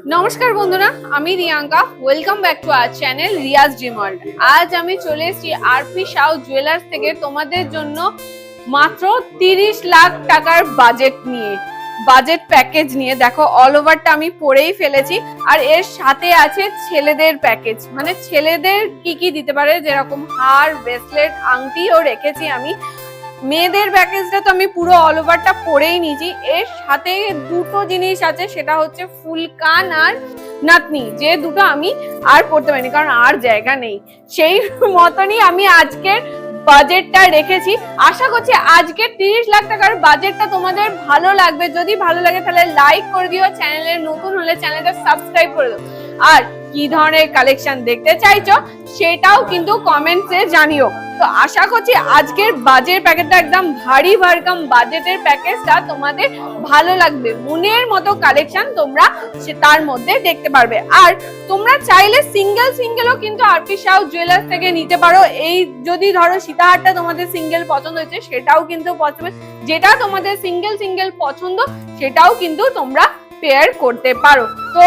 নমস্কার বন্ধুরা, আমি Riyanka. Welcome back to our channel Riyaz world আজ আমি চলে এসেছি আরপি সাউ জুয়েলার্স থেকে তোমাদের জন্য মাত্র তিরিশ লাখ টাকার বাজেট নিয়ে। বাজেট প্যাকেজ নিয়ে। দেখো অল ওভারটা আমি পরেই ফেলেছি। আর এর সাথে আছে ছেলেদের প্যাকেজ মানে ছেলেদের কি কি দিতে পারে? যেরকম হার ব্রেসলেট আংটিও রেখেছি আমি। মেয়েদের প্যাকেজটা তো আমি পুরো অল ওভারটা পরেই নিয়েছি। এর সাথে দুটো জিনিস আছে, সেটা হচ্ছে ফুল কান আর নাতনি। যে দুটো আমি আর পড়তে পারিনি, কারণ আর জায়গা নেই। সেই মতনই আমি আজকের বাজেটটা রেখেছি। আশা করছি আজকে তিরিশ লাখ টাকার বাজেটটা তোমাদের ভালো লাগবে। যদি ভালো লাগে তাহলে লাইক করে দিও চ্যানেলের নতুন হলে চ্যানেলটা সাবস্ক্রাইব করে দিও। আর কি ধরনের কালেকশন দেখতে চাইছো সেটাও কিন্তু কমেন্টসে জানিও। তো আশা করছি আজকের বাজেট প্যাকেটটা একদম ভারী ভারকাম বাজেটের প্যাকেজটা তোমাদের ভালো লাগবে। মনের মতো কালেকশন তোমরা তার মধ্যে দেখতে পারবে। আর তোমরা চাইলে সিঙ্গেল সিঙ্গেলও কিন্তু আরপি সাউ জুয়েলার্স থেকে নিতে পারো। এই যদি ধরো সীতাহারটা তোমাদের সিঙ্গেল পছন্দ হয়েছে, সেটাও কিন্তু পসিবল যেটা তোমাদের সিঙ্গেল সিঙ্গেল পছন্দ, সেটাও কিন্তু তোমরা পেয়ার করতে পারো। তো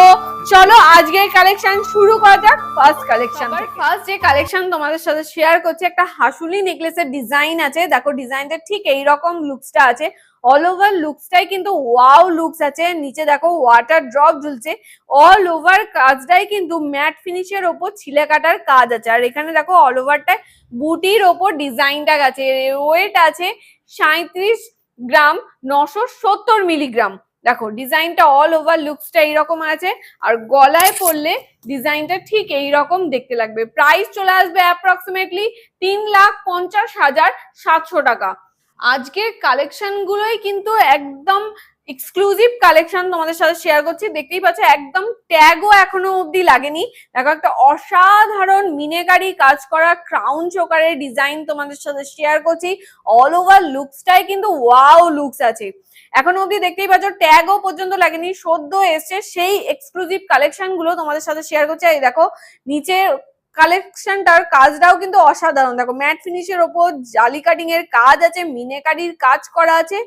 চলো আজকের কালেকশন শুরু করা যাক। ফার্স্ট কালেকশন ফার্স্ট যে কালেকশন তোমাদের সাথে শেয়ার করছি একটা হাসুলি নেকলেসের ডিজাইন আছে। দেখো ডিজাইনটা ঠিক এই রকম লুকসটা আছে। অল ওভার লুকসটাই কিন্তু ওয়াও লুকস আছে। নিচে দেখো ওয়াটার ড্রপ ঝুলছে। অল ওভার কাজটাই কিন্তু ম্যাট ফিনিশের ওপর ছিলে কাটার কাজ আছে। আর এখানে দেখো অল ওভারটাই বুটির ওপর ডিজাইনটা গেছে। ওয়েট আছে সাঁত্রিশ গ্রাম নশো সত্তর মিলিগ্রাম দেখো ডিজাইনটা অল ওভার লুকসটা এইরকম আছে, আর গলায় পড়লে ডিজাইনটা ঠিক এই রকম দেখতে লাগবে। প্রাইস চলে আসবে অ্যাপ্রক্সিমেটলি তিন লাখ পঞ্চাশ হাজার সাতশো টাকা। আজকের কালেকশন গুলোই কিন্তু একদম এক্সক্লুসিভ কালেকশন তোমাদের সাথে শেয়ার করছি। দেখতেই পাচ্ছ, একদম ট্যাগও এখনও অবধি লাগেনি। দেখো, একটা অসাধারণ মিনেকারি কাজ করা ক্রাউন চোকারের ডিজাইন তোমাদের সাথে শেয়ার করছি। অল ওভার লুকসটাই কিন্তু ওয়াও লুকস আছে। এখনও অবধি দেখতেই পাচ্ছ ট্যাগও পর্যন্ত লাগেনি, সদ্য এসছে সেই এক্সক্লুসিভ কালেকশনগুলো তোমাদের সাথে শেয়ার করছি। এই দেখো নিচে কালেকশনটার কাজটাও কিন্তু অসাধারণ। দেখো ম্যাট ফিনিশের ওপর জালি কাটিং এর কাজ আছে, মিনেকারির কাজ করা আছে।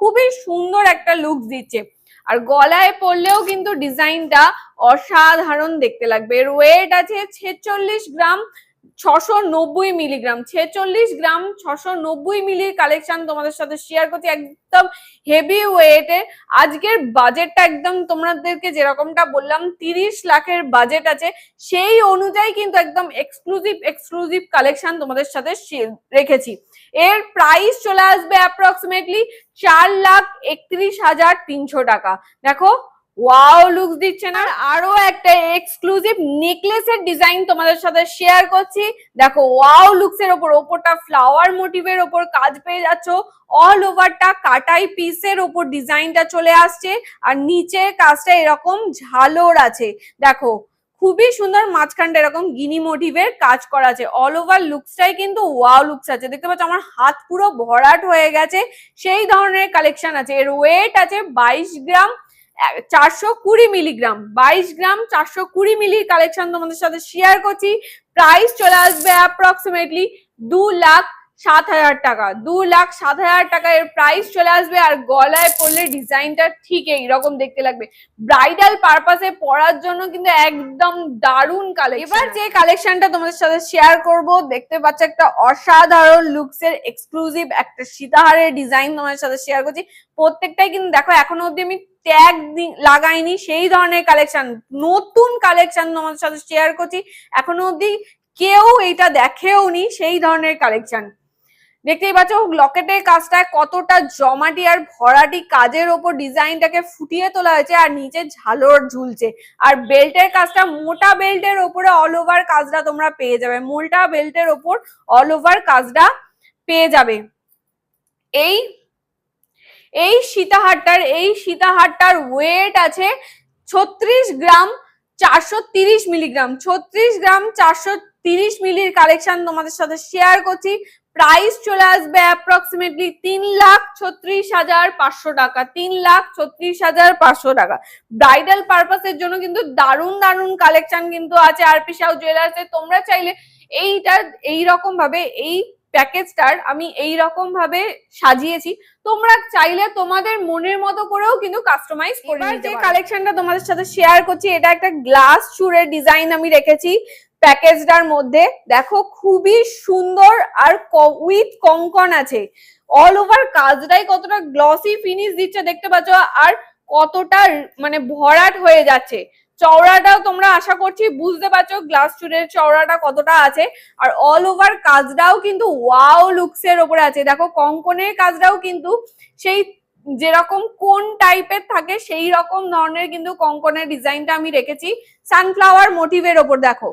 খুবই সুন্দর একটা লুক দিচ্ছে। আর গলায় পরলেও কিন্তু ডিজাইনটা অসাধারণ দেখতে লাগবে। এর ওয়েট আছে ছেচল্লিশ গ্রাম। ছশো নব্বই মিলিগ্রাম ছেচল্লিশ গ্রাম ছশো নব্বই মিলির কালেকশন তোমাদের সাথে শেয়ার করছি একদম হেভি ওয়েটের আজকের বাজেটটা একদম তোমাদেরকে যেরকমটা বললাম, তিরিশ লাখের বাজেট আছে। সেই অনুযায়ী কিন্তু একদম এক্সক্লুসিভ এক্সক্লুসিভ কালেকশন তোমাদের সাথে রেখেছি। এর প্রাইস চলে আসবে অ্যাপ্রক্সিমেটলি চার লাখ একত্রিশ হাজার তিনশো টাকা। দেখো ওয়াও লুকস দিচ্ছে না। আরও একটা এক্সক্লুসিভ নেকলেসের ডিজাইন তোমাদের সাথে শেয়ার করছি। দেখো ওয়াও লুকস এর ওপর, ওপরটা ফ্লাওয়ার মোটিভের ওপর কাজ পেয়ে যাচ্ছ। অল ওভারটা কাটাই পিসের ওপর ডিজাইনটা চলে আসছে। আর নিচে কাজটা এরকম ঝালর আছে। দেখো, খুবই সুন্দর মাঝখানটা এরকম গিনি মোটিভের কাজ করা আছে। অল ওভার লুকসটাই কিন্তু ওয়াও লুকস আছে। দেখতে পাচ্ছ, আমার হাত পুরো ভরাট হয়ে গেছে। সেই ধরনের কালেকশন আছে। এর ওয়েট আছে বাইশ গ্রাম। চারশো কুড়ি মিলিগ্রাম, বাইশ গ্রাম চারশো কুড়ি মিলি কালেকশন তোমাদের সাথে শেয়ার করছি। প্রাইস চলে আসবে অ্যাপ্রক্সিমেটলি দু লাখ সাত হাজার টাকা, দু লাখ সাত হাজার টাকা এর প্রাইস চলে আসবে আর গলায় পরলে ডিজাইনটা ঠিক এইরকম দেখতে লাগবে। ব্রাইডাল পারপাসে পরার জন্য কিন্তু একদম দারুণ কালেকশন এবার যে কালেকশনটা তোমাদের সাথে শেয়ার করব, দেখতে পাচ্ছ একটা অসাধারণ লুকস এর এক্সক্লুসিভ একটা সীতাহারের ডিজাইন তোমাদের সাথে শেয়ার করছি। প্রত্যেকটাই কিন্তু দেখো, এখনও অব্দি আমি ট্যাগ লাগাইনি, সেই ধরনের কালেকশন নতুন কালেকশন তোমাদের সাথে শেয়ার করছি। এখনও অব্দি কেউ এইটা দেখেও নি সেই ধরনের কালেকশন দেখতেই পাচ্ছ লকেটের কাজটা কতটা জমাটি আর ভরাটি কাজের ওপর ডিজাইনটাকে ফুটিয়ে তোলা হয়েছে আর নিচে ঝালর ঝুলছে। আর বেল্টের কাজটা মোটা বেল্টের ওপরে অল ওভার কাজটা তোমরা পেয়ে যাবে। মোটা বেল্টের ওপর অল ওভার কাজটা পেয়ে যাবে। এই এই সীতাহারটার এই সীতাহারটার ওয়েট আছে ছত্রিশ গ্রাম চারশো মিলিগ্রাম। ছত্রিশ গ্রাম চারশো তিরিশ মিলির কালেকশন তোমাদের সাথে শেয়ার করছি। প্রাইস চলে আসবে অ্যাপ্রক্সিমেটলি তিন লাখ ছত্রিশ হাজার পাঁচশো টাকা তিন লাখ ছত্রিশ হাজার পাঁচশো টাকা। ব্রাইডাল পারপাসের জন্য কিন্তু দারুণ দারুণ কালেকশন কিন্তু আছে আর আরপি সাউ জুয়েলার্সে তোমরা চাইলে এইটা এইরকম ভাবে এই প্যাকেজটার আমি এই রকম ভাবে সাজিয়েছি। তোমরা চাইলে তোমাদের মনের মতো করেও কিন্তু কাস্টমাইজ করে নিতে যে কালেকশনটা তোমাদের সাথে শেয়ার করছি এটা একটা গ্লাস চুরের ডিজাইন আমি রেখেছি। প্যাকেজটার মধ্যে দেখো খুবই সুন্দর আর উইথ কঙ্কন আছে। অল ওভার কাজটাই কতটা গ্লসি ফিনিশ দিচ্ছে দেখতে পাচ্ছ আর কতটা মানে ভরাট হয়ে যাচ্ছে। চওড়াটাও তোমরা আশা করছি বুঝতে পারছ গ্লাস চুরের চওড়াটা কতটা আছে। আর অল ওভার কাজটাও কিন্তু ওয়াও লুকস এর ওপরে আছে। দেখো কঙ্কনের কাজটাও কিন্তু সেই যেরকম কোন টাইপের থাকে সেই রকম ধরনের কিন্তু কঙ্কনের ডিজাইনটা আমি রেখেছি। সানফ্লাওয়ার মোটিভের ওপর দেখো।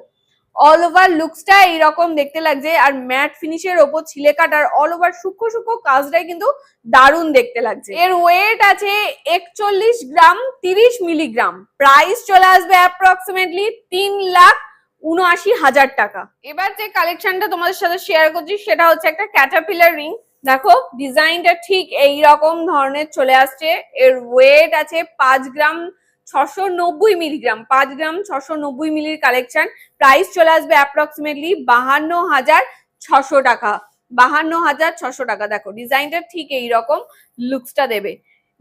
অল ওভার লুকসটা এইরকম দেখতে লাগছে। আর ম্যাট ফিনিশের ওপর ছিলে কাটার অল ওভার সূক্ষ্ম সূক্ষ্ম কাজটাই কিন্তু দারুণ দেখতে লাগছে। এর ওয়েট আছে একচল্লিশ গ্রাম, তিরিশ মিলিগ্রাম প্রাইস চলে আসবে অ্যাপ্রক্সিমেটলি তিন লাখ উনআশি হাজার টাকা। এবার যে কালেকশনটা তোমাদের সাথে শেয়ার করছি, সেটা হচ্ছে একটা ক্যাটারপিলার রিং দেখো ডিজাইনটা ঠিক এই রকম ধরনের চলে আসছে। এর ওয়েট আছে পাঁচ গ্রাম ছশো নব্বই মিলিগ্রাম, পাঁচ গ্রাম ছশো নব্বই মিলির কালেকশন প্রাইস চলে আসবে অ্যাপ্রক্সিমেটলি বাহান্ন হাজার ছশো টাকা। বাহান্ন হাজার ছশো টাকা। দেখো, ডিজাইনটা ঠিক এই রকম লুকসটা দেবে।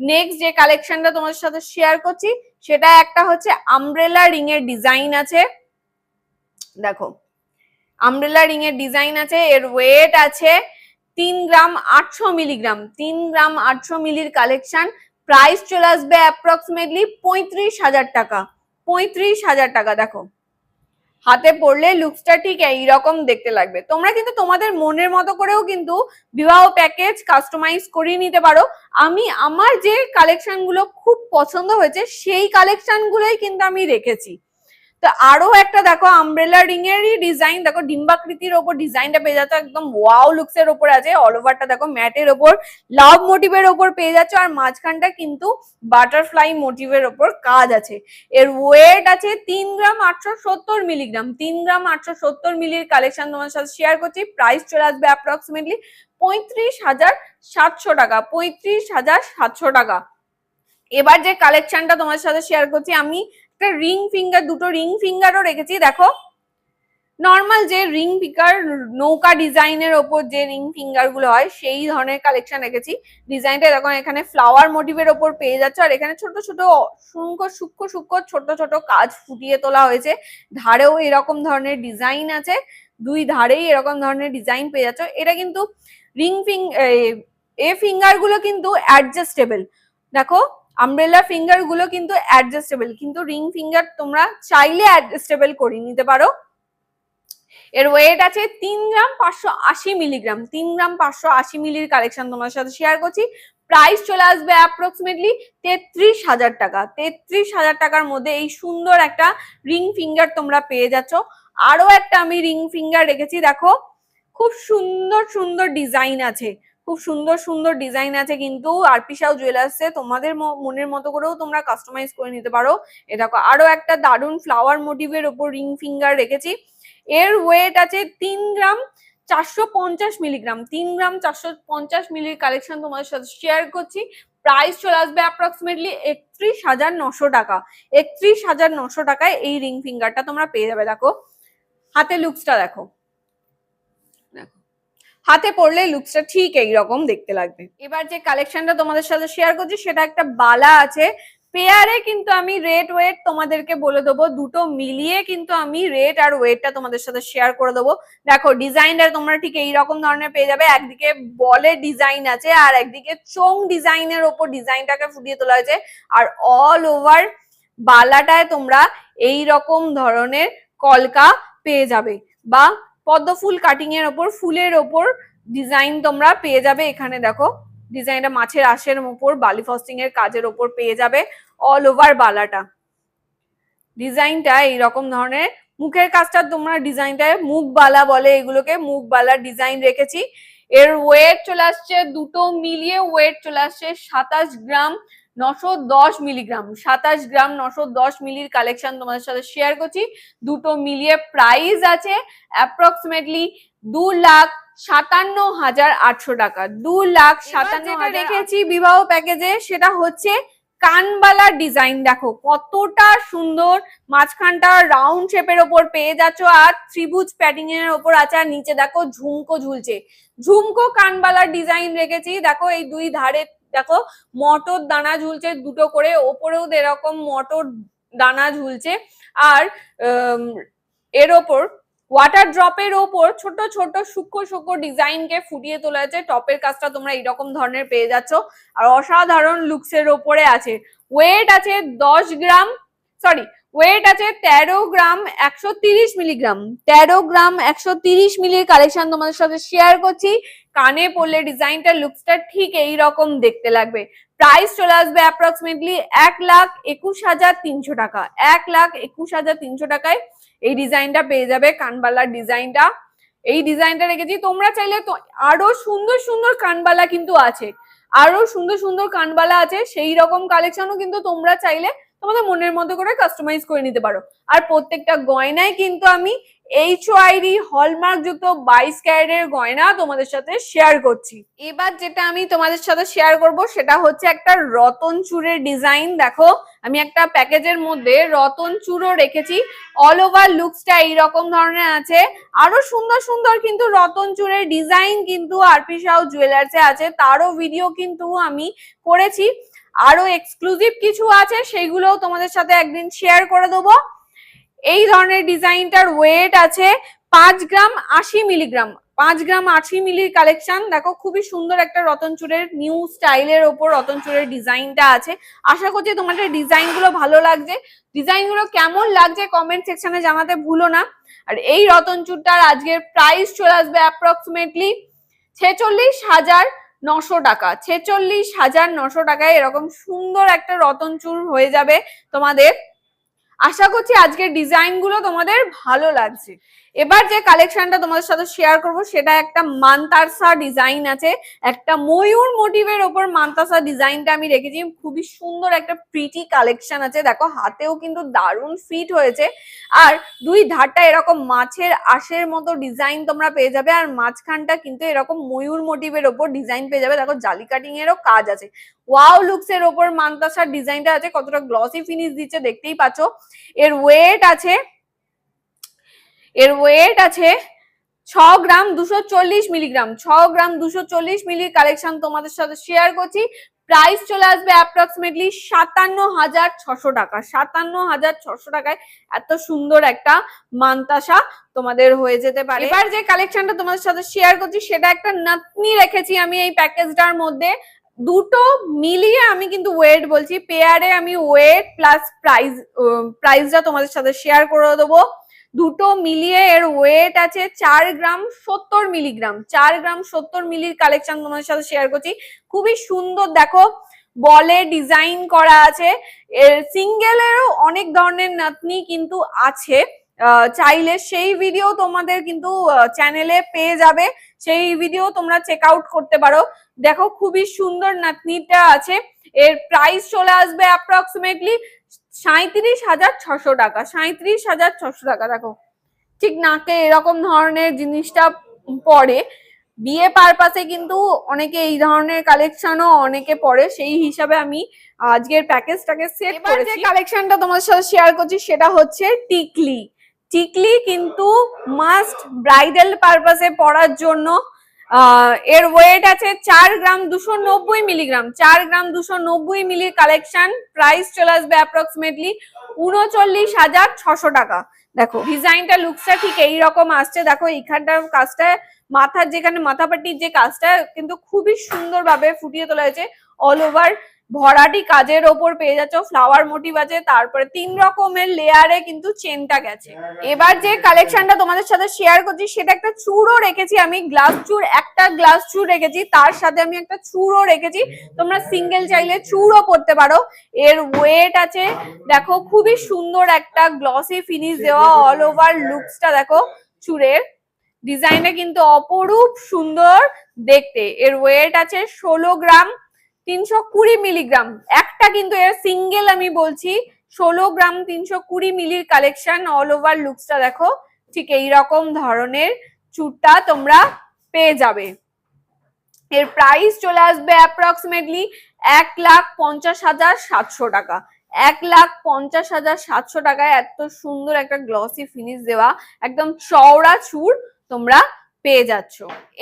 নেক্সট যে কালেকশনটা তোমাদের সাথে শেয়ার করছি, সেটা একটা হচ্ছে আমব্রেলা রিং এর ডিজাইন আছে। দেখো আমব্রেলা রিং এর ডিজাইন আছে, এর ওয়েট আছে তিন গ্রাম আটশো মিলিগ্রাম। তিন গ্রাম আটশো মিলির কালেকশন প্রাইস চলে আসবে অ্যাপ্রক্সিমেটলি পঁয়ত্রিশ হাজার টাকা। পঁয়ত্রিশ হাজার টাকা, দেখো। হাতে পড়লে লুকসটা ঠিক এইরকম দেখতে লাগবে। তোমরা কিন্তু তোমাদের মনের মতো করেও কিন্তু বিবাহ প্যাকেজ কাস্টমাইজ করিয়ে নিতে পারো। আমি, আমার যে কালেকশনগুলো খুব পছন্দ হয়েছে, সেই কালেকশনগুলোই কিন্তু আমি রেখেছি। তো আরও একটা দেখো আমব্রেলা রিং এরই ডিজাইন দেখো ডিম্বাকৃতির ওপর ডিজাইনটা পেয়ে যাচ্ছ, একদম ওয়াও লুকস এর ওপর আছে অল ওভারটা দেখো ম্যাটের ওপর লাভ মোটিভের ওপর পেয়ে যাচ্ছ, আর মাঝখানটা কিন্তু বাটারফ্লাই মোটিভের ওপর কাজ আছে। এর ওয়েট আছে তিন গ্রাম আটশো সত্তর মিলিগ্রাম তিন গ্রাম আটশো সত্তর মিলির কালেকশন তোমার সাথে শেয়ার করছি প্রাইস চলে আসবে অ্যাপ্রক্সিমেটলি পঁয়ত্রিশ হাজার সাতশো টাকা, পঁয়ত্রিশ হাজার সাতশো টাকা। এবার যে কালেকশনটা তোমার সাথে শেয়ার করছি, আমি একটা রিং ফিঙ্গার দুটো রিং ফিঙ্গারও রেখেছি, দেখো। নর্মাল যে রিং ফিঙ্গার নৌকা ডিজাইনের ওপর যে রিং ফিঙ্গারগুলো হয়, সেই ধরনের কালেকশন রেখেছি। ডিজাইনটা এরকম এখানে ফ্লাওয়ার মোটিভের ওপর পেয়ে যাচ্ছে, আর এখানে ছোট ছোট সূক্ষ্ম সূক্ষ্ম সূক্ষ্ম, ছোট ছোট কাজ ফুটিয়ে তোলা হয়েছে। ধারেও এরকম ধরনের ডিজাইন আছে, দুই ধারেই এরকম ধরনের ডিজাইন পেয়ে যাচ্ছ। এটা কিন্তু রিং ফিং এ ফিঙ্গারগুলো কিন্তু অ্যাডজাস্টেবল দেখো আমব্রেলা ফিঙ্গারগুলো কিন্তু অ্যাডজাস্টেবল কিন্তু রিং ফিঙ্গার তোমরা চাইলে অ্যাডজাস্টেবল করে নিতে পারো। এর ওয়েট আছে তিন গ্রাম পাঁচশো আশি মিলিগ্রাম তিন গ্রাম পাঁচশো আশি মিলির কালেকশন তোমার সাথে শেয়ার করছি। প্রাইস চলে আসবে অ্যাপ্রক্সিমেটলি তেত্রিশ হাজার টাকা। তেত্রিশ হাজার টাকার মধ্যে এই সুন্দর একটা রিং ফিঙ্গার তোমরা পেয়ে যাচ্ছ। আরও একটা আমি রিং ফিঙ্গার রেখেছি, দেখো। খুব সুন্দর সুন্দর ডিজাইন আছে। খুব সুন্দর সুন্দর ডিজাইন আছে কিন্তু আরপি সাউ জুয়েলার্সে তোমাদের মনের মতো করেও তোমরা কাস্টমাইজ করে নিতে পারো। এ দেখো, আরও একটা দারুণ ফ্লাওয়ার মোটিভের ওপর রিং ফিঙ্গার রেখেছি। এর ওয়েট আছে তিন গ্রাম চারশো পঞ্চাশ মিলিগ্রাম তিন গ্রাম চারশো পঞ্চাশ মিলির কালেকশন তোমাদের সাথে শেয়ার করছি। প্রাইস চলে আসবে অ্যাপ্রক্সিমেটলি একত্রিশ হাজার নশো টাকা। একত্রিশ হাজার নশো টাকায় এই রিং ফিঙ্গারটা তোমরা পেয়ে যাবে, দেখো। হাতে লুকসটা দেখো দেখো। হাতে পড়লে লুকসটা ঠিক এইরকম দেখতে লাগবে। এবার যে কালেকশনটা তোমাদের সাথে শেয়ার করছি, সেটা একটা বালা আছে। পেয়ারে কিন্তু আমি রেট ওয়েট তোমাদেরকে বলে দেবো, দুটো মিলিয়ে কিন্তু আমি রেট আর ওয়েটটা তোমাদের সাথে শেয়ার করে দেবো। দেখো ডিজাইনটা তোমরা ঠিক এই রকম ধরনের পেয়ে যাবে। একদিকে বলের ডিজাইন আছে, আর একদিকে চোং ডিজাইনের ওপর ডিজাইনটাকে ফুটিয়ে তোলা হয়েছে। আর অল ওভার বালাটায় তোমরা এই রকম ধরনের কলকা পেয়ে যাবে। বা পদ্ম ফুল কাটিং এর ওপর, ফুলের ওপর ডিজাইন তোমরা পেয়ে যাবে এখানে, দেখো। ডিজাইনটা মাছের আশের উপর, বালি ফস্টিং এর কাজের ওপর পেয়ে যাবে অল ওভার বালাটা। ডিজাইনটা এইরকম ধরনের। মুখের কাজটা তোমরা ডিজাইনটায় মুখ বালা বলে এগুলোকে, মুখ বালার ডিজাইন রেখেছি। এর ওয়েট চলে আসছে, দুটো মিলিয়ে ওয়েট চলে আসছে সাতাশ গ্রাম। নশো দশ মিলিগ্রাম সাতাশ গ্রাম নশো দশ মিলির কালেকশন তোমাদের সাথে শেয়ার করছি। দুটো মিলিয়ে প্রাইস আছে অ্যাপ্রক্সিমেটলি দু লাখ সাতান্ন হাজার আটশো টাকা। দু লাখ সাতান্ন রেখেছি। বিবাহ প্যাকেজে সেটা হচ্ছে কানবালা ডিজাইন দেখো কতটা সুন্দর মাঝখানটা রাউন্ড শেপের ওপর পেয়ে যাচ্ছ আর ত্রিভুজ প্যাটিং এর ওপর আছে আর নিচে দেখো ঝুমকো ঝুলছে। ঝুমকো কানবালা ডিজাইন রেখেছি। দেখো এই দুই ধারে দেখো, মটর দানা ঝুলছে দুটো করে, ওপরেও এরকম মটর দানা ঝুলছে, আর এর ওপর ওয়াটার ড্রপের ওপর ছোট ছোট, সূক্ষ্ম সূক্ষ্ম ডিজাইনকে ফুটিয়ে তোলা আছে টপের কাজটা তোমরা এইরকম ধরনের পেয়ে যাচ্ছ। আর অসাধারণ লুকসের ওপরে আছে। ওয়েট আছে দশ গ্রাম সরি ওয়েট আছে তেরো গ্রাম একশো তিরিশ মিলিগ্রাম তেরো গ্রাম একশো তিরিশ মিলির কালেকশন তোমাদের সাথে শেয়ার করছি। কানে পড়লে ডিজাইনটা লুকসটা ঠিক এই রকম দেখতে লাগবে। প্রাইস চলে আসবে অ্যাপ্রক্সিমেটলি এক লাখ একুশ হাজার তিনশো টাকা। এক লাখ একুশ হাজার তিনশো টাকায় এই ডিজাইনটা পেয়ে যাবে কানবালার ডিজাইনটা এই ডিজাইনটা রেখেছি। তোমরা চাইলে তো আরও সুন্দর সুন্দর কানবালা কিন্তু আছে। আরও সুন্দর সুন্দর কানবালা আছে। সেই রকম কালেকশনও কিন্তু তোমরা চাইলে তোমাদের মনের মতো করে কাস্টমাইজ করে নিতে পারো। আর প্রত্যেকটা গয়নায় কিন্তু আমি এইচ আইডি হলমার্ক যুক্ত বাইশ ক্যারেটের গয়না তোমাদের সাথে শেয়ার করছি। এবার যেটা আমি তোমাদের সাথে শেয়ার করব সেটা হচ্ছে একটা রতন চূড়ের ডিজাইন দেখো, আমি একটা প্যাকেজের মধ্যে রতন চূড়ও রেখেছি। অল ওভার লুকসটা এইরকম ধরনের আছে। আরও সুন্দর সুন্দর কিন্তু রতন চূড়ের ডিজাইন কিন্তু আরপি সাউ জুয়েলার্সে আছে। তারও ভিডিও কিন্তু আমি করেছি। আরও এক্সক্লুসিভ কিছু আছে সেইগুলোও তোমাদের সাথে একদিন শেয়ার করে দেবো। এই ধরনের ডিজাইনটার ওয়েট আছে পাঁচ গ্রাম আশি মিলিগ্রাম পাঁচ গ্রাম আশি মিলির কালেকশন দেখো, খুবই সুন্দর একটা রতনচুরের নিউ স্টাইলের ওপর রতনচুরের ডিজাইনটা আছে। আশা করছি তোমাদের ডিজাইনগুলো ভালো লাগছে। ডিজাইনগুলো কেমন লাগছে কমেন্ট সেকশনে জানাতে ভুলো না। আর এই রতনচুরটার আজকের প্রাইস চলে আসবে অ্যাপ্রক্সিমেটলি ছেচল্লিশ হাজার নশো টাকা। ছেচল্লিশ হাজার নশো টাকায় এরকম সুন্দর একটা রতন রতনচুর হয়ে যাবে তোমাদের। আশা করছি আজকের ডিজাইনগুলো তোমাদের ভালো লাগছে। এবার যে কালেকশনটা তোমাদের সাথে শেয়ার করব, সেটা একটা মান্তারসা ডিজাইন আছে। একটা ময়ূর মোটিভের ওপর মান্তাসা ডিজাইনটা আমি রেখেছি। খুবই সুন্দর একটা প্রিটি কালেকশন আছে। দেখো, হাতেও কিন্তু দারুণ ফিট হয়েছে। আর দুই ধারটা এরকম মাছের আশের মতো ডিজাইন তোমরা পেয়ে যাবে। আর মাঝখানটা কিন্তু এরকম ময়ূর মোটিভের ওপর ডিজাইন পেয়ে যাবে। দেখো জালি কাটিং এরও কাজ আছে। ওয়াও লুকস এর ওপর মান্তাসার ডিজাইনটা আছে। কতটা গ্লসি ফিনিশ দিচ্ছে দেখতেই পাচ্ছ। এর ওয়েট আছে এর ওয়েট আছে ছ গ্রাম দুশো চল্লিশ মিলিগ্রাম ছ গ্রাম দুশো চল্লিশ মিলির কালেকশন তোমাদের সাথে শেয়ার করছি। প্রাইস চলে আসবে অ্যাপ্রক্সিমেটলি সাতান্ন হাজার ছশো টাকা। সাতান্ন হাজার ছশো টাকায় এত সুন্দর একটা মান্তাসা তোমাদের হয়ে যেতে পারে। এবার যে কালেকশনটা তোমাদের সাথে শেয়ার করছি, সেটা একটা নাতনি রেখেছি আমি এই প্যাকেজটার মধ্যে। দুটো মিলিয়ে আমি কিন্তু ওয়েট বলছি পেয়ারে আমি ওয়েট প্লাস প্রাইস প্রাইসটা তোমাদের সাথে শেয়ার করে দেবো। দুটো মিলিয়ে এর ওয়েট আছে চার গ্রাম সত্তর মিলিগ্রাম চার গ্রাম সত্তর মিলির কালেকশন তোমাদের সাথে শেয়ার করছি। খুবই সুন্দর, দেখো, বলে ডিজাইন করা আছে। এর সিঙ্গেলেরও অনেক ধরনের নাতনি কিন্তু আছে। চাইলে সেই ভিডিও তোমাদের কিন্তু চ্যানেলে পেয়ে যাবে। সেই ভিডিও তোমরা চেক আউট করতে পারো। দেখো, খুবই সুন্দর নাতনিটা আছে। এর প্রাইস চলে আসবে অ্যাপ্রক্সিমেটলি সাঁত্রিশ হাজার ছশো টাকা সাঁত্রিশ হাজার ছশো টাকা। দেখো ঠিক নাকে এরকম ধরনের জিনিসটা পরে বিয়ে পারপাসে কিন্তু অনেকে এই ধরনের কালেকশনও অনেকে পরে সেই হিসাবে আমি আজকের প্যাকেজটাকে সেট করে যে কালেকশনটা তোমাদের সাথে শেয়ার করছি সেটা হচ্ছে টিকলি। টিকলি কিন্তু মাস্ট ব্রাইডাল পারপাসে পরার জন্য এর ওয়েট আছে চার গ্রাম দুশো নব্বই মিলিগ্রাম চার গ্রাম দুশো নব্বই মিলি কালেকশন প্রাইস চলে আসবে অ্যাপ্রক্সিমেটলি উনচল্লিশ হাজার ছশো টাকা। দেখো ডিজাইনটা লুকসটা ঠিক এই রকম আসছে। দেখো, এইখানটার কাজটা, মাথার যেখানে, মাথাপাটির যে কাজটা, কিন্তু খুবই সুন্দরভাবে ফুটিয়ে তোলা হয়েছে অল ওভার ভরাটি কাজের ওপর পেয়ে যাচ্ছ ফ্লাওয়ার মোটিভ আছে তারপরে তিন রকমের লেয়ারে কিন্তু চেনটা গেছে। এবার যে কালেকশনটা তোমাদের সাথে শেয়ার করছি সেটা একটা চুড়ও রেখেছি আমি গ্লাস চুড় একটা গ্লাস চুড় রেখেছি তার সাথে আমি একটা চুড়ও রেখেছি তোমরা সিঙ্গেল চাইলে চুড়ও পড়তে পারো। এর ওয়েট আছে দেখো খুবই সুন্দর একটা গ্লসি ফিনিশ দেওয়া অল ওভার লুকসটা দেখো চুড়ের। ডিজাইনটা কিন্তু অপরূপ সুন্দর দেখতে। এর ওয়েট আছে ষোলো গ্রাম তিনশো কুড়ি মিলিগ্রাম। একটা কিন্তু এর সিঙ্গেল আমি বলছি, ষোলো গ্রাম তিনশো কুড়ি মিলির কালেকশন অল ওভার লুকসটা দেখো, ঠিক এই রকম ধরনের চুটটা তোমরা পেয়ে যাবে। এর প্রাইস চলে আসবে অ্যাপ্রক্সিমেটলি এক লাখ পঞ্চাশ হাজার সাতশো টাকা। এক লাখ পঞ্চাশ হাজার সাতশো টাকায় এত সুন্দর একটা গ্লসি ফিনিশ দেওয়া, একদম চওড়া চুর তোমরা পেয়ে যাচ্ছ।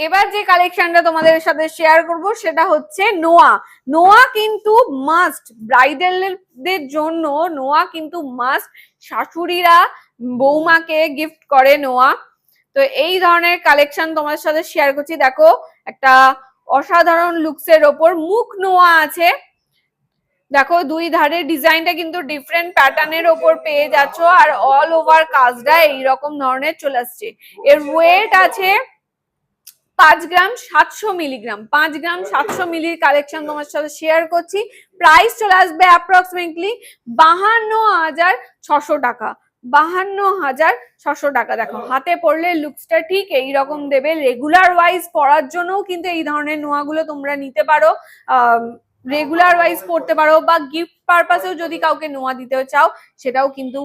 এবার যে কালেকশনটা তোমাদের সাথে শেয়ার করব সেটা হচ্ছে নোয়া। নোয়া কিন্তু মাস্ট ব্রাইডালদের জন্য নোয়া কিন্তু মাস্ট শাশুড়িরা বৌমাকে গিফট করে নোয়া। তো এই ধরনের কালেকশন তোমাদের সাথে শেয়ার করছি। দেখো, একটা অসাধারণ লুকসের ওপর মুখ নোয়া আছে। দেখো, দুই ধারের ডিজাইনটা কিন্তু ডিফারেন্ট প্যাটার্নের ওপর পেয়ে যাচ্ছ আর অল ওভার কাজটা এইরকম ধরনের চলে আসছে। এর ওয়েট আছে পাঁচ গ্রাম সাতশো মিলিগ্রাম, পাঁচ গ্রাম সাতশো মিলির কালেকশন তোমার সাথে শেয়ার করছি। প্রাইস চলে আসবে অ্যাপ্রক্সিমেটলি বাহান্ন হাজার ছশো টাকা। বাহান্ন হাজার ছশো টাকা। দেখো, হাতে পড়লে লুকসটা ঠিক এই রকম দেবে। রেগুলার ওয়াইজ পরার জন্যও কিন্তু এই ধরনের নোয়াগুলো তোমরা নিতে পারো। রেগুলার ওয়াইজ পড়তে পারো বা গিফট পারপাসেও যদি কাউকে নোয়া দিতে চাও, সেটাও কিন্তু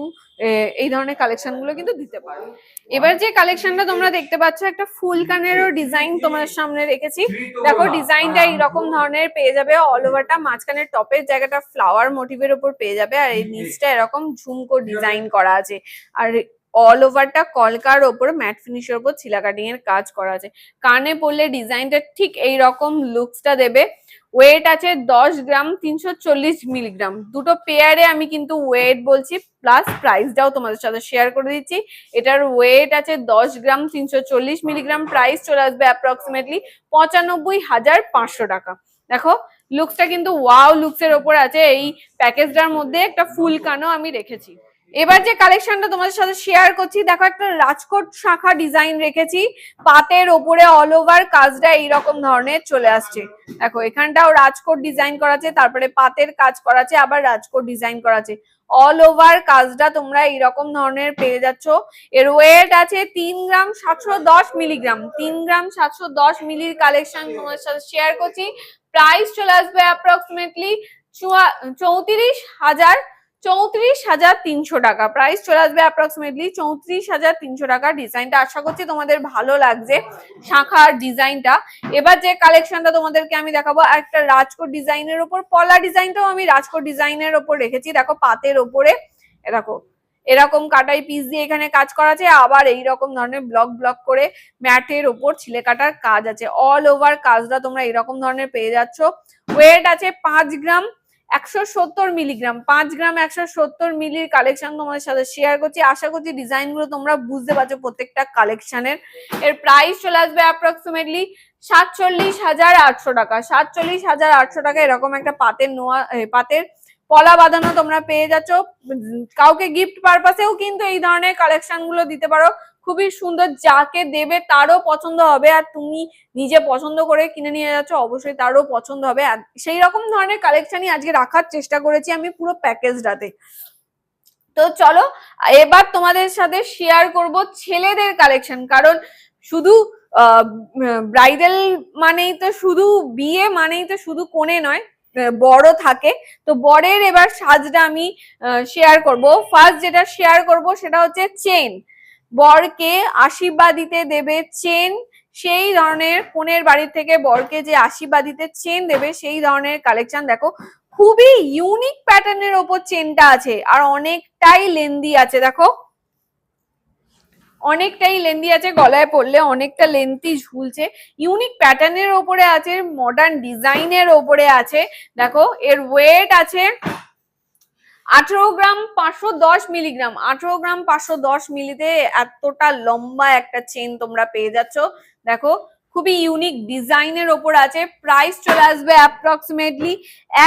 এই ধরনের কালেকশনগুলো কিন্তু দিতে পারো। এবার যে কালেকশনটা তোমরা দেখতে পাচ্ছ, একটা ফুল কানেরও ডিজাইন তোমাদের সামনে রেখেছি। দেখো ডিজাইনটা এইরকম ধরনের পেয়ে যাবে অল ওভারটা মাঝখানের টপের জায়গাটা ফ্লাওয়ার মোটিভের উপর পেয়ে যাবে, আর এই নিচটা এরকম ঝুমকো ডিজাইন করা আছে। আর অল ওভারটা কলকার ওপর ম্যাট ফিনিশের ওপর, ছিলা কাটিং এর কাজ করা আছে। কানে পড়লে ডিজাইনটা ঠিক এই রকম লুকসটা দেবে। ওয়েট আছে দশ গ্রাম তিনশো চল্লিশ মিলিগ্রাম দুটো পেয়ারে আমি কিন্তু ওয়েট বলছি প্লাস প্রাইসটাও তোমাদের সাথে শেয়ার করে দিচ্ছি। এটার ওয়েট আছে দশ গ্রাম তিনশো চল্লিশ মিলিগ্রাম প্রাইস চলে আসবে অ্যাপ্রক্সিমেটলি পঁচানব্বই হাজার পাঁচশো টাকা। দেখো লুকসটা কিন্তু ওয়াও লুকসের ওপর আছে। এই প্যাকেজটার মধ্যে একটা ফুল কানও আমি রেখেছি। এবার যে কালেকশনটা তোমাদের সাথে শেয়ার করছি, দেখো একটা রাজকোট শাখা ডিজাইন রেখেছি। পাতের ওপরে অল ওভার কাজটা এইরকম ধরনের চলে আসছে। দেখো, এখানটাও রাজকোট ডিজাইন করা আছে, তারপরে পাতের কাজ করা আছে, আবার রাজকোট ডিজাইন করা আছে। অল ওভার কাজটা তোমরা এইরকম ধরনের পেয়ে যাচ্ছ। এর ওয়েট আছে তিন গ্রাম সাতশো দশ মিলিগ্রাম তিন গ্রাম সাতশো দশ মিলির কালেকশন তোমাদের সাথে শেয়ার করছি। প্রাইস চলে আসবে অ্যাপ্রক্সিমেটলি চৌত্রিশ হাজার চৌত্রিশ হাজার তিনশো টাকা। প্রাইস চলে আসবে অ্যাপ্রক্সিমেটলি চৌত্রিশ হাজার তিনশো টাকা। ডিজাইনটা আশা করছি তোমাদের ভালো লাগছে। শাখার ডিজাইনটা এবার যে কালেকশনটা তোমাদেরকে আমি দেখাবো, একটা রাজকোট ডিজাইনের ওপর, পলা ডিজাইনটাও আমি রাজকোট ডিজাইনের ওপর রেখেছি। দেখো পাতের ওপরে দেখো, এরকম কাটাই পিস দিয়ে এখানে কাজ করা আছে। আবার এই রকম ধরনের ব্লক ব্লক করে ম্যাটের ওপর ছিলে কাটার কাজ আছে। অল ওভার কাজটা তোমরা এরকম ধরনের পেয়ে যাচ্ছ। ওয়েট আছে পাঁচ গ্রাম। একশো সত্তর মিলিগ্রাম, পাঁচ গ্রাম একশো সত্তর মিলির কালেকশন তোমাদের সাথে শেয়ার করছি। আশা করছি ডিজাইনগুলো তোমরা বুঝতে পারছ প্রত্যেকটা কালেকশনের এর। প্রাইস চলে আসবে অ্যাপ্রক্সিমেটলি সাতচল্লিশ হাজার আটশো টাকা। সাতচল্লিশ হাজার আটশো টাকা এরকম একটা পাতের নোয়া পাতের পলা বাঁধানো তোমরা পেয়ে যাচ্ছ। কাউকে গিফট পারপাসেও কিন্তু এই ধরনের কালেকশনগুলো দিতে পারো। খুবই সুন্দর, যাকে দেবে তারও পছন্দ হবে। আর তুমি নিজে পছন্দ করে কিনে নিয়ে যাচ্ছ, অবশ্যই তারও পছন্দ হবে। সেই রকম ধরনের কালেকশনই আজকে রাখার চেষ্টা করেছি আমি পুরো প্যাকেজটাতে তো। চলো, এবার তোমাদের সাথে শেয়ার করব ছেলেদের কালেকশন কারণ শুধু ব্রাইডাল মানেই তো শুধু বিয়ে, মানেই তো শুধু কোণে নয় বড় থাকে। তো বরের এবার সাজটা আমি শেয়ার করব। ফার্স্ট যেটা শেয়ার করব সেটা হচ্ছে চেন বরকে আশীর্বাদ দিতে দেবে, চেন সেই ধরনের কনের বাড়ি থেকে বরকে যে আশীর্বাদ দিতে চেন দেবে, সেই ধরনের কালেকশন দেখো, খুবই ইউনিক প্যাটার্নের ওপর চেনটা আছে আর অনেকটাই লেন্দি আছে, দেখো। অনেকটাই লেন্দি আছে, গলায় পড়লে অনেকটা লেন্থি ঝুলছে। ইউনিক প্যাটার্নের ওপরে আছে মডার্ন ডিজাইনের ওপরে আছে, দেখো, এর ওয়েট আছে আঠেরো গ্রাম পাঁচশো দশ মিলিগ্রাম। আঠেরো গ্রাম পাঁচশো দশ মিলিতে এতটা লম্বা একটা চেন তোমরা পেয়ে যাচ্ছ। দেখো, খুবই ইউনিক ডিজাইনের ওপর আছে। প্রাইস চলে আসবে অ্যাপ্রক্সিমেটলি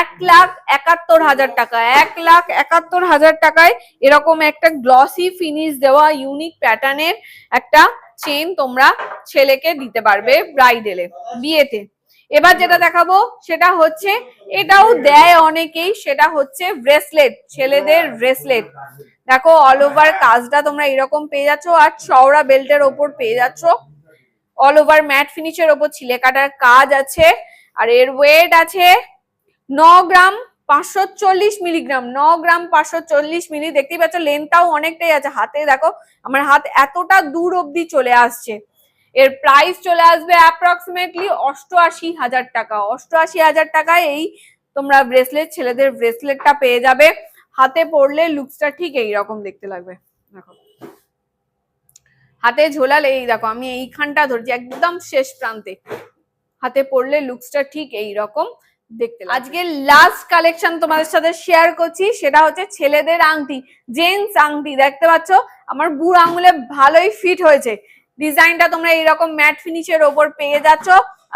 এক লাখ একাত্তর হাজার টাকা। এক লাখ একাত্তর হাজার টাকায় এরকম একটা গ্লসি ফিনিশ দেওয়া ইউনিক প্যাটার্নের একটা চেন তোমরা ছেলেকে দিতে পারবে ব্রাইডেলে বিয়েতে। এবার যেটা দেখাবো, সেটা হচ্ছে, এটাও দেয় অনেকেই, সেটা হচ্ছে ব্রেসলেট ছেলেদের ব্রেসলেট দেখো অল ওভার কাজটা তোমরা এরকম পেয়ে যাচ্ছ, আর চওড়া বেল্টের ওপর পেয়ে যাচ্ছ। অল ওভার ম্যাট ফিনিশের ওপর ছিলে কাটার কাজ আছে, আর এর ওয়েট আছে ন গ্রাম পাঁচশো চল্লিশ মিলিগ্রাম ন গ্রাম পাঁচশো চল্লিশ মিলি দেখতেই পাচ্ছ লেন্থটাও অনেকটাই আছে। হাতে দেখো, আমার হাত এতটা দূর অবধি চলে আসছে। এর প্রাইস চলে আসবে অ্যাপ্রক্সিমেটলি অষ্টআশি হাজার টাকা। অষ্টআশি হাজার টাকায় এই তোমরা ব্রেসলেট ছেলেদের ব্রেসলেটটা পেয়ে যাবে। হাতে পরলে লুকসটা ঠিক এইরকম দেখতে লাগবে। দেখো। হাতে ঝোলালে এই দেখো, আমি এইখানটা ধরছি, একদম শেষ প্রান্তে। হাতে পরলে লুকসটা ঠিক এই রকম দেখতে আজকে লাস্ট কালেকশন তোমাদের সাথে শেয়ার করছি, সেটা হচ্ছে ছেলেদের আংটি জেন্টস আংটি। দেখতে পাচ্ছ? আমার বুড় আঙুলে ভালোই ফিট হয়েছে। ডিজাইনটা তোমরা এইরকম ম্যাট ফিনিশের ওপর পেয়ে যাচ্ছ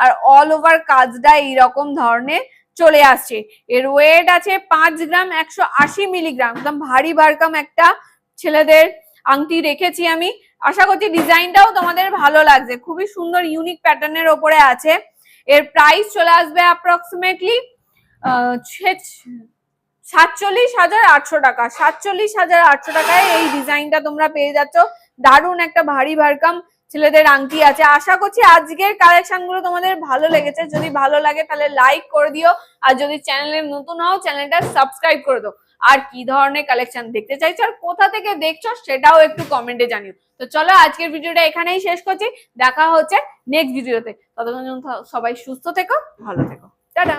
আর অল ওভার কাজটা এইরকম ধরনের চলে আসছে। এর ওয়েট আছে পাঁচ গ্রাম একশো আশি মিলিগ্রাম একদম ভারী ভারকাম একটা ছেলেদের আংটি রেখেছি আমি। আশা করছি ডিজাইনটাও তোমাদের ভালো লাগছে। খুবই সুন্দর ইউনিক প্যাটার্নের ওপরে আছে। এর প্রাইস চলে আসবে অ্যাপ্রক্সিমেটলি সাতচল্লিশ হাজার আটশো টাকা। সাতচল্লিশ হাজার আটশো টাকায় এই ডিজাইনটা তোমরা পেয়ে যাচ্ছ। দারুণ একটা ভারী ভারকাম ছেলেদের আংটি আছে। আশা করছি আজকের কালেকশনগুলো তোমাদের ভালো লেগেছে। যদি ভালো লাগে তাহলে লাইক করে দিও। আর যদি চ্যানেলে নতুন হও চ্যানেলটা সাবস্ক্রাইব করে দাও। আর কি ধরনের কালেকশন দেখতে চাইছো আর কোথা থেকে দেখছ সেটাও একটু কমেন্টে জানিও। তো চলো আজকের ভিডিওটা এখানেই শেষ করছি। দেখা হচ্ছে নেক্সট ভিডিওতে ততক্ষণ সবাই সুস্থ থেকো, ভালো থেকো। টাটা।